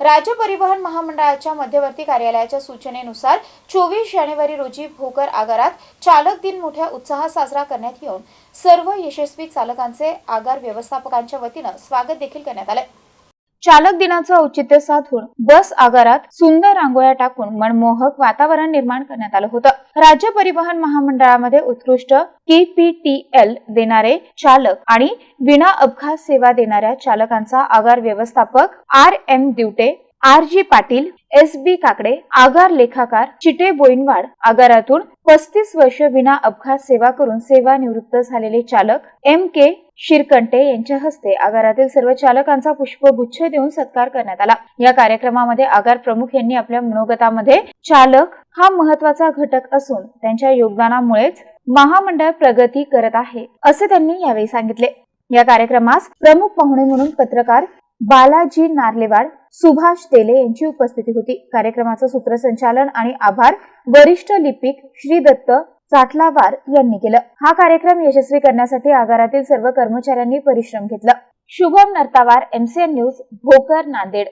राज्य परिवहन महामंडळाच्या मध्यवर्ती कार्यालयाच्या सूचनेनुसार चोवीस जानेवारी रोजी भोकर आगारात चालक दिन मोठ्या उत्साहात साजरा करण्यात येऊन सर्व यशस्वी चालकांचे आगार व्यवस्थापकांच्या वतीनं स्वागत देखील करण्यात आले चालक दिनाचं औचित्य साधून बस आगारात सुंदर रांगोळ्या टाकून मनमोहक वातावरण निर्माण करण्यात आलं होतं. राज्य परिवहन महामंडळामध्ये उत्कृष्ट केपीटीएल देणारे चालक आणि विना अपघात सेवा देणाऱ्या चालकांचा आगार व्यवस्थापक R M Divate R G Patil S B Kakade आगार लेखाकार चिटे बोईनवाड आगारातून पस्तीस वर्ष विना अपघात सेवा करून सेवानिवृत्त झालेले चालक एम के शिरकंटे यांच्या हस्ते आगारातील सर्व चालकांचा पुष्पगुच्छ देऊन सत्कार करण्यात आला. या कार्यक्रमामध्ये आगार प्रमुख यांनी आपल्या मनोगतामध्ये चालक हा महत्त्वाचा घटक असून त्यांच्या योगदानामुळेच महामंडळ प्रगती करत आहे असे त्यांनी यावेळी सांगितले. या कार्यक्रमास प्रमुख पाहुणे म्हणून पत्रकार बालाजी नार्लेवाड सुभाष तेले यांची उपस्थिती होती. कार्यक्रमाचं सूत्रसंचालन आणि आभार वरिष्ठ लिपिक श्री दत्त चाटलावार यांनी केलं. हा कार्यक्रम यशस्वी करण्यासाठी आगारातील सर्व कर्मचाऱ्यांनी परिश्रम घेतला. Shubham Nartawar MCN news Bhokar Nanded.